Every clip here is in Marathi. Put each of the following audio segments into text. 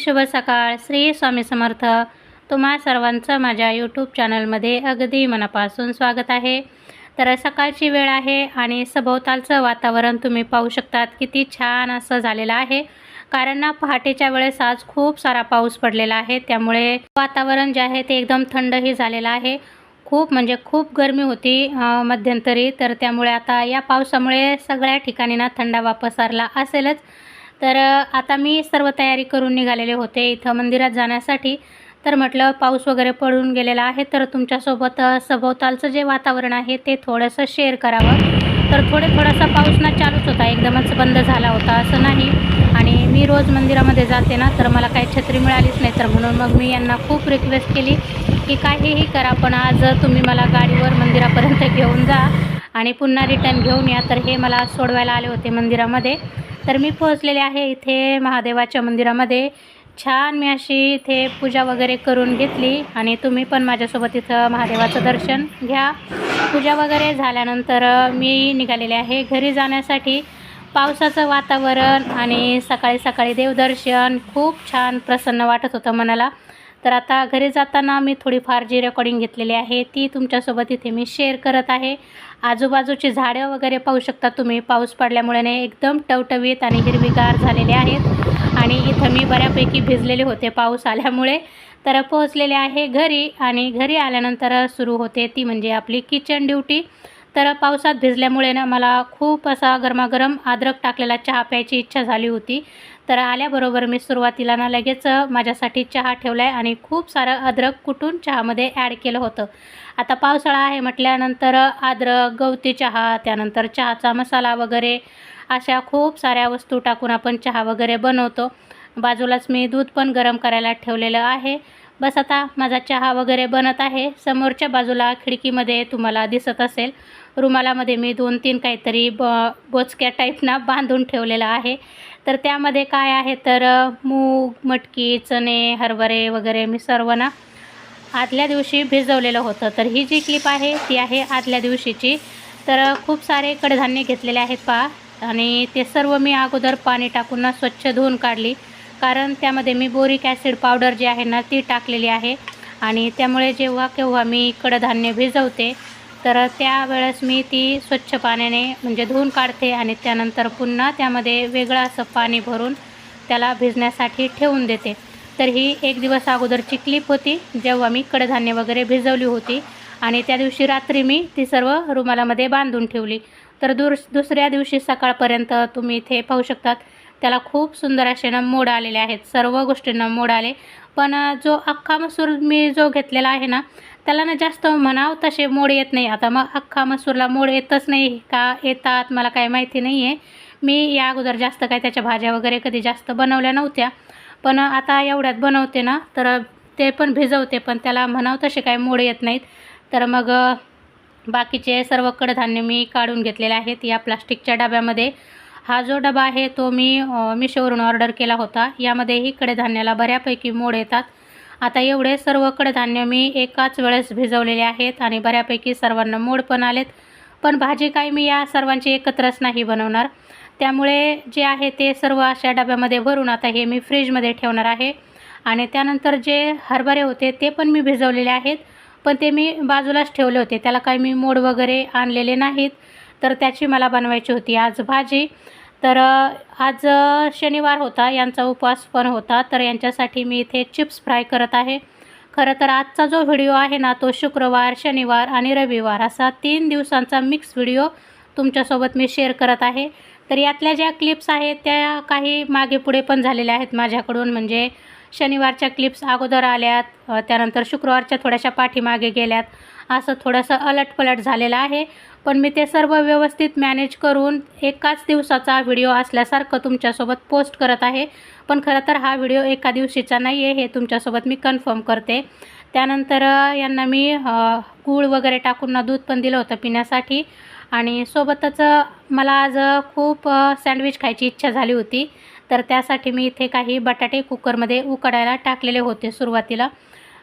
शुभ सकाळ. श्री स्वामी समर्थ. तुम्हा सर्वांचं माझ्या यूट्यूब चॅनलमध्ये अगदी मनापासून स्वागत आहे. तर सकाळची वेळ आहे आणि सभोवतालचं वातावरण तुम्ही पाहू शकतात. किती छान असं झालेलं आहे. कारण ना पहाटेच्या वेळेस आज खूप सारा पाऊस पडलेला आहे. त्यामुळे वातावरण जे आहे ते एकदम थंडही झालेलं आहे. खूप म्हणजे खूप गरमी होती मध्यंतरी. तर त्यामुळे आता या पावसामुळे सगळ्या ठिकाणी ना थंडावा पसरला असेलच. तर आता मी सर्व तयारी करून निघालेले होते इथं मंदिरात जाण्यासाठी. तर म्हटलं पाऊस वगैरे पडून गेलेला आहे तर तुमच्यासोबत सभोवतालचं जे वातावरण आहे ते थोडंसं शेअर करावं. तर थोडे थोडासा पाऊस ना चालूच होता एकदमच बंद झाला होता असं नाही. आणि मी रोज मंदिरामध्ये जाते ना तर मला काही छत्री मिळालीच नाही तर म्हणून मग मी यांना खूप रिक्वेस्ट केली की काहीही करा पण आज तुम्ही मला गाडीवर मंदिरापर्यंत घेऊन जा आणि पुन्हा रिटर्न घेऊन या. तर हे मला सोडवायला आले होते मंदिरामध्ये. तर मी पोहोचलेले आहे इथे महादेवाच्या मंदिरामध्ये. छान मी अशी इथे पूजा वगैरे करून घेतली आणि तुम्ही पण माझ्यासोबत इथं महादेवाचं दर्शन घ्या. पूजा वगैरे झाल्यानंतर मी निघालेले आहे घरी जाण्यासाठी. पावसाचं वातावरण आणि सकाळी सकाळी देवदर्शन खूप छान प्रसन्न वाटत होतं मनाला. तर आता घरी जाताना मी थोडीफार जी रेकॉर्डिंग घेतलेली आहे ती तुमच्यासोबत इथे मी शेअर करत आहे. आजूबाजूची झाडं वगैरे पाहू शकता तुम्ही. पाऊस पडल्यामुळे नाही एकदम टवटवीत आणि हिरवीगार झालेले आहेत. आणि इथं मी बऱ्यापैकी भिजलेले होते पाऊस आल्यामुळे. तर पोहोचलेले आहे घरी आणि घरी आल्यानंतर सुरू होते ती म्हणजे आपली किचन ड्युटी तर पावसात भिजल्यामुळे ना मला खूप असा गरमागरम अद्रक टाकलेला चहा प्यायची इच्छा झाली होती. तर आल्याबरोबर मी सुरुवातीला ना लगेच माझ्यासाठी चहा ठेवला आहे आणि खूप सारं अद्रक कुटून चहामध्ये ॲड केलं होतं. आता पावसाळा आहे म्हटल्यानंतर अद्रक गवती चहा त्यानंतर चहाचा मसाला वगैरे अशा खूप साऱ्या वस्तू टाकून आपण चहा वगैरे बनवतो. बाजूलाच मी दूध पण गरम करायला ठेवलेलं आहे. बस आता माझा चहा वगैरे बनत आहे. समोरच्या बाजूला खिडकीमध्ये तुम्हाला दिसत असेल. रुमालामध्ये मी दोन तीन काहीतरी ब बोचक्या टाईपना बांधून ठेवलेलं आहे. तर त्यामध्ये काय आहे तर मूग मटकी चणे हरभरे वगैरे मी सर्व ना आदल्या दिवशी भिजवलेलं होतं. तर ही जी क्लिप आहे ती आहे आदल्या दिवशीची. तर खूप सारे कडधान्य घेतलेले आहेत पहा. आणि ते सर्व मी अगोदर पाणी टाकून स्वच्छ धुवून काढली. कारण त्यामध्ये मी बोरिक ॲसिड पावडर जी आहे ना ती टाकलेली आहे. आणि त्यामुळे जेव्हा केव्हा मी कडधान्य भिजवते तर त्यावेळेस मी ती स्वच्छ पाण्याने म्हणजे धुवून काढते आणि त्यानंतर पुन्हा त्यामध्ये वेगळं असं पाणी भरून त्याला भिजण्यासाठी ठेवून देते. तर ही एक दिवस अगोदरची क्लिप होती जेव्हा मी कडधान्य वगैरे भिजवली होती आणि त्या दिवशी रात्री मी ती सर्व रुमालामध्ये बांधून ठेवली. तर दुर दुसऱ्या दिवशी सकाळपर्यंत तुम्ही इथे पाहू शकतात त्याला खूप सुंदर असे ना मोड आलेले आहेत. सर्व गोष्टींना मोड आले. पण जो अख्खा मसूर मी जो घेतलेला आहे ना त्याला ना जास्त म्हणाव तसे मोड येत नाही. आता मग अख्खा मसूरला मोड येतच नाही. का येतात? मला काय माहिती नाही आहे मी या अगोदर जास्त काय त्याच्या भाज्या वगैरे कधी जास्त बनवल्या नव्हत्या. पण आता एवढ्यात बनवते ना तर ते पण भिजवते. पण त्याला म्हणाव तसे काय मोड येत नाहीत. तर मग बाकीचे सर्व कडधान्य मी काढून घेतलेले आहेत या प्लास्टिकच्या डब्यामध्ये. हा जो डबा आहे तो मी मिशोवरून ऑर्डर केला होता. यामध्येही कडधान्याला बऱ्यापैकी मोड येतात. आता एवढे सर्व कडधान्य मी एकाच वेळेस भिजवलेले आहेत आणि बऱ्यापैकी सर्वांना मोड पण आलेत. पण भाजी काय मी या सर्वांची एकत्रच नाही बनवणार. त्यामुळे जे आहे ते सर्व अशा डब्यामध्ये भरून आता हे मी फ्रीजमध्ये ठेवणार आहे. आणि त्यानंतर जे हरभरे होते ते पण मी भिजवलेले आहेत. पण ते मी बाजूलाच ठेवले होते. त्याला काही मी मोड वगैरे आणलेले नाहीत. तर त्याची मला बनवायची होती आज भाजी. तर आज शनिवार होता यांचा उपवास पण होता तर यांच्यासाठी मी इथे चिप्स फ्राय करत आहे. खरं तर आजचा जो व्हिडिओ आहे ना तो शुक्रवार शनिवार आणि रविवार असा तीन दिवसांचा मिक्स व्हिडिओ तुमच्यासोबत मी शेअर करत आहे. तर यातल्या ज्या क्लिप्स आहेत त्या काही मागे पुढे पण झालेल्या आहेत माझ्याकडून. म्हणजे शनिवारच्या क्लिप्स अगोदर आल्यात त्यानंतर शुक्रवारच्या थोड्याशा पाठीमागे गेल्यात. असं थोडंसं अलटपलट झालेलं आहे. पण मी ते सर्व व्यवस्थित मॅनेज करून एकाच दिवसाचा व्हिडिओ असल्यासारखं तुमच्यासोबत पोस्ट करत आहे. पण खरं तर हा व्हिडिओ एका दिवशीचा नाही आहे हे तुमच्यासोबत मी कन्फर्म करते. त्यानंतर यांना मी गूळ वगैरे टाकून ना दूध पण दिलं होतं पिण्यासाठी. आणि सोबतच मला आज खूप सँडविच खायची इच्छा झाली होती. तर त्यासाठी मी इथे काही बटाटे कुकरमध्ये उकडायला टाकलेले होते सुरुवातीला.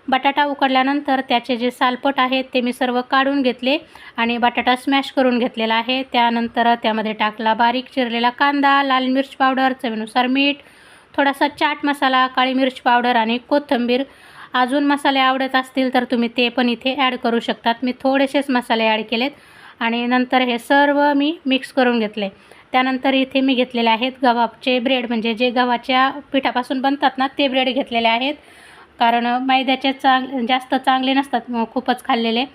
बटाटा उकडल्यानंतर त्याचे जे सालपट आहेत ते मी सर्व काढून घेतले आणि बटाटा स्मॅश करून घेतलेला आहे. त्यानंतर त्यामध्ये टाकला बारीक चिरलेला कांदा लाल मिर्च पावडर चवीनुसार मीठ थोडासा चाट मसाला काळी मिर्च पावडर आणि कोथिंबीर. अजून मसाले आवडत असतील तर तुम्ही ते पण इथे ॲड करू शकतात. मी थोडेसेच मसाले ॲड केलेत आणि नंतर हे सर्व मी मिक्स करून घेतले. त्यानंतर इथे मी घेतलेले आहेत गव्हाचे ब्रेड. म्हणजे जे गव्हाच्या पिठापासून बनतात ना ते ब्रेड घेतलेले आहेत. कारण मैद्याचे चांग जास्त चांगले नसतात मग खूपच खाल्लेले.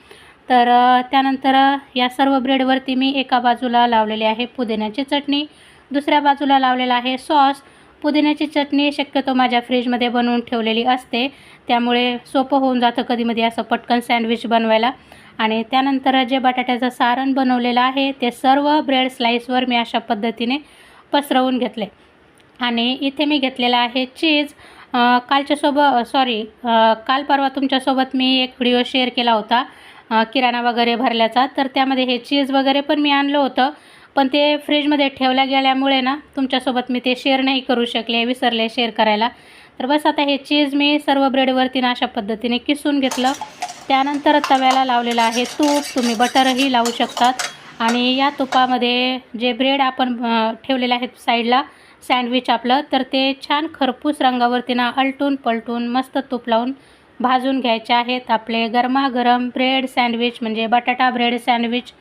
तर त्यानंतर या सर्व ब्रेडवरती मी एका बाजूला लावलेली आहे पुदिन्याची चटणी दुसऱ्या बाजूला लावलेला आहे सॉस. पुदिन्याची चटणी शक्यतो माझ्या फ्रीजमध्ये बनवून ठेवलेली असते. त्यामुळे सोपं होऊन जातं कधीमध्ये असं पटकन सँडविच बनवायला. आणि त्यानंतर जे बटाट्याचं सारण बनवलेलं आहे ते सर्व ब्रेड स्लाईसवर मी अशा पद्धतीने पसरवून घेतले. आणि इथे मी घेतलेला आहे चीज. कालच्यासोबत सॉरी काल परवा तुमच्यासोबत मी एक व्हिडिओ शेअर केला होता किराणा वगैरे भरल्याचा. तर त्यामध्ये हे चीज वगैरे पण मी आणलं होतं पण ते फ्रीजमध्ये ठेवल्या गेल्यामुळे ना तुमच्यासोबत मी ते शेअर नाही करू शकले विसरले शेअर करायला. तर बस आता हे चीज मी सर्व ब्रेडवरती ना अशा पद्धतीने किसून घेतलं. त्यानंतर तव्याला लावलेलं आहे तूप तुम्ही बटरही लावू शकतात. आणि या तुपामध्ये जे ब्रेड आपण ठेवलेले आहेत साईडला सँडविच आपलं तर ते छान खरपूस रंगावरती ना अलटून पलटून मस्त तूप लावून भाजून घ्यायचे आहेत आपले गरमागरम ब्रेड सँडविच म्हणजे बटाटा ब्रेड सँडविच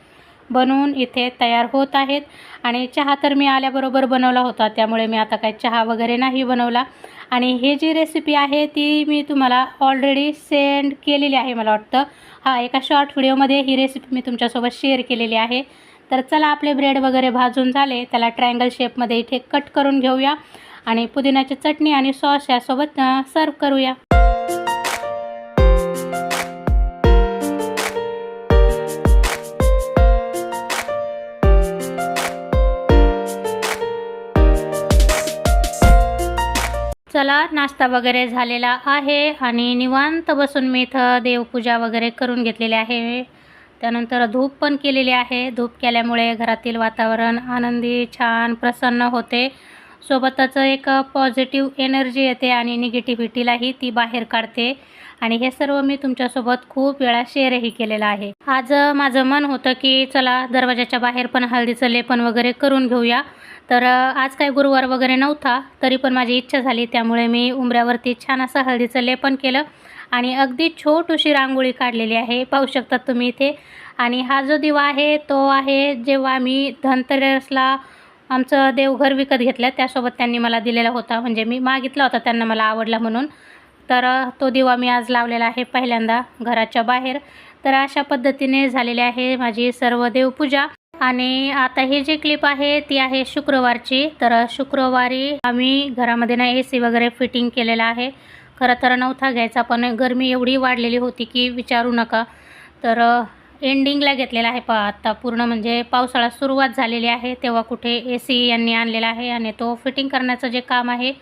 बनवून इथे तयार होत आहेत. आणि चहा तर मी आल्याबरोबर बनवला होता त्यामुळे मी आता काही चहा वगैरे नाही बनवला. आणि ही जी रेसिपी आहे ती मी तुम्हाला ऑलरेडी सेंड केलेली आहे मला वाटतं. हा एका शॉर्ट व्हिडिओमध्ये ही रेसिपी मी तुमच्यासोबत शेअर केलेली आहे. तर चला आपले ब्रेड वगैरे भाजून झाले. त्याला ट्रायंगल शेपमध्ये इथे कट करून घेऊया. आणि पुदिन्याची चटणी आणि सॉस यासोबत सर्व करूया. चला नाश्ता वगैरे झालेला आहे. आणि निवांत बसून मी इथं देवपूजा वगैरे करून घेतलेली आहे. त्यानंतर धूप पण केलेली आहे. धूप केल्यामुळे घरातील वातावरण आनंदी छान प्रसन्न होते. सोबतच एक पॉझिटिव्ह एनर्जी येते आणि निगेटिव्हिटीलाही ती बाहेर काढते. आणि हे सर्व मी तुमच्यासोबत खूप वेळा शेअरही केलेलं आहे. आज माझं मन होतं की चला दरवाजाच्या बाहेर पण हळदीचं लेपन वगैरे करून घेऊया. तर आज काय गुरुवार वगैरे नव्हता तरी पण माझी इच्छा झाली. त्यामुळे मी उंबऱ्यावरती छान असं हळदीचं लेपन केलं. आणि अगदी छोटूशी रांगोळी काढलेली आहे. पाहू शकतात तुम्ही इथे. आणि हा जो दिवा आहे तो आहे जेव्हा मी धनतेरसला आमचं देवघर विकत घेतलं त्यासोबत त्यांनी मला दिलेला होता. म्हणजे मी मागितला होता त्यांना मला आवडला म्हणून. तर तो दिवा मी आज लावलेला आहे पहिल्यांदा घराच्या बाहेर. तर अशा पद्धतीने झालेली आहे माझी सर्व देवपूजा. आणि आता ही जी क्लिप आहे ती आहे शुक्रवारची. तर शुक्रवारी आम्ही घरामध्ये ना ए सी वगैरे फिटिंग केलेला आहे. खरं तर नव्हता घ्यायचा पण गरमी एवढी वाढलेली होती की विचारू नका. तर एंडिंगला घेतलेला आहे पा आत्ता पूर्ण म्हणजे पावसाळा सुरुवात झालेली आहे तेव्हा कुठे ए सी यांनी आणलेला आहे आणि तो फिटिंग करण्याचं जे काम आहे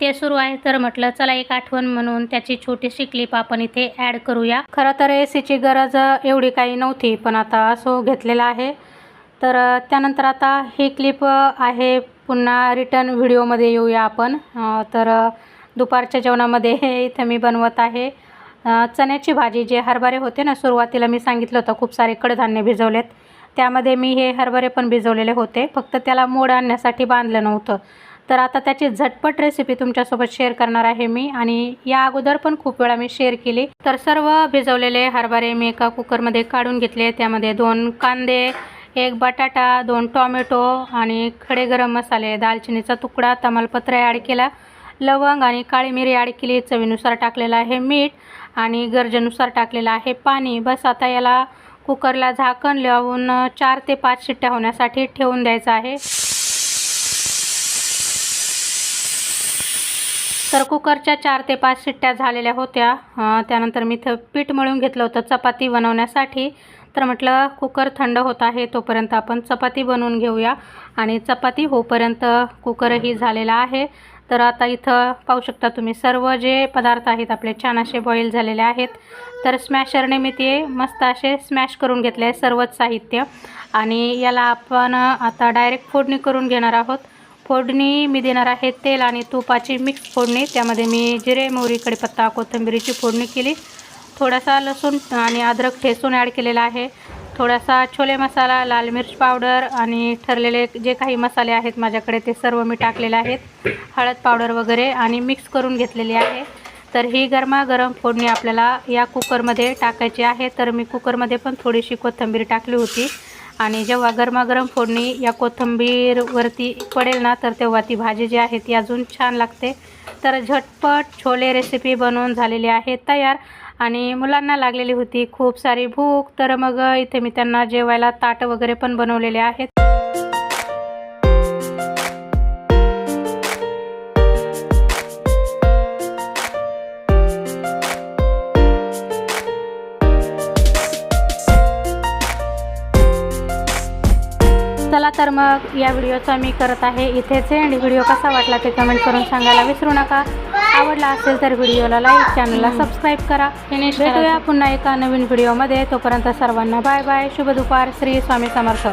ते सुरू आहे. तर म्हटलं चला एक आठवण म्हणून त्याची छोटीशी क्लिप आपण इथे ॲड करूया. खरं तर ए सीची गरज एवढी काही नव्हती पण आता असो घेतलेला आहे. तर त्यानंतर आता ही क्लिप आहे पुन्हा रिटर्न व्हिडिओमध्ये येऊया आपण. तर दुपारच्या जेवणामध्ये हे इथं मी बनवत आहे. चण्याची भाजी जे हरभरे होते ना सुरुवातीला मी सांगितलं होतं खूप सारे कडधान्य भिजवलेत. त्यामध्ये मी हे हरभरे पण भिजवलेले होते. फक्त त्याला मोड आणण्यासाठी बांधलं नव्हतं. तर आता त्याची झटपट रेसिपी तुमच्यासोबत शेअर करणार आहे मी आणि या अगोदर पण खूप वेळा मी शेअर केली. तर सर्व भिजवलेले हरभरे मी एका कुकरमध्ये काढून घेतले. त्यामध्ये दोन कांदे एक बटाटा दोन टॉमॅटो आणि खडे गरम मसाले दालचिनीचा तुकडा तमालपत्र ॲड केला. लवंग आणि काळी मिरी ॲड केली चवीनुसार टाकलेलं आहे मीठ आणि गरजेनुसार टाकलेलं आहे पाणी. बस आता याला कुकरला झाकण लावून चार ते पाच शिट्ट्या होण्यासाठी ठेवून द्यायचं आहे. तर कुकरच्या चार ते पाच शिट्ट्या झालेल्या होत्या. त्यानंतर मी इथं पीठ मळून घेतलं होतं चपाती बनवण्यासाठी. तर म्हटलं कुकर थंड होत आहे तोपर्यंत आपण चपाती बनवून घेऊया. आणि चपाती होपर्यंत कुकरही झालेला आहे. तर आता इथं पाहू शकता तुम्ही सर्व जे पदार्थ आहेत आपले छान असे बॉईल झालेले आहेत. तर स्मॅशरने मी ते मस्त असे स्मॅश करून घेतले आहे सर्वच साहित्य. आणि याला आपण आता डायरेक्ट फोडणी करून घेणार आहोत. फोडणी मी देणार आहे तेल आणि तुपाची मिक्स फोडणी. त्यामध्ये मी जिरे मोहरी कडीपत्ता कोथिंबिरीची फोडणी केली. थोडासा लसूण आणि अद्रक ठेसून ॲड केलेला आहे. थोडासा छोले मसाला लाल मिर्च पावडर आणि ठरलेले जे काही मसाले आहेत माझ्याकडे ते सर्व मी टाकलेले आहेत. हळद पावडर वगैरे आणि मिक्स करून घेतलेली आहे. तर ही गरमागरम फोडणी आपल्याला या कुकरमध्ये टाकायची आहे. तर मी कुकरमध्ये पण थोडीशी कोथिंबीर टाकली होती. आणि जेव्हा गरमागरम फोडणी या कोथिंबीरवरती पडेल ना तर तेव्हा ती भाजी जी आहे ती अजून छान लागते. तर झटपट छोले रेसिपी बनवून झालेली आहे तयार. आणि मुलांना लागलेली होती खूप सारी भूक. तर मग इथे मी त्यांना जेवायला ताट वगैरे पण बनवलेले आहेत. चला तर मग या व्हिडिओचा मी करत आहे इथेच आणि व्हिडिओ कसा वाटला ते कमेंट करून सांगायला विसरू नका. आवडला असेल तर व्हिडिओला लाईक चॅनलला सबस्क्राईब करा. भेटूया पुन्हा एका नवीन व्हिडिओमध्ये. तोपर्यंत सर्वांना बाय बाय शुभ दुपार. श्री स्वामी समर्थ.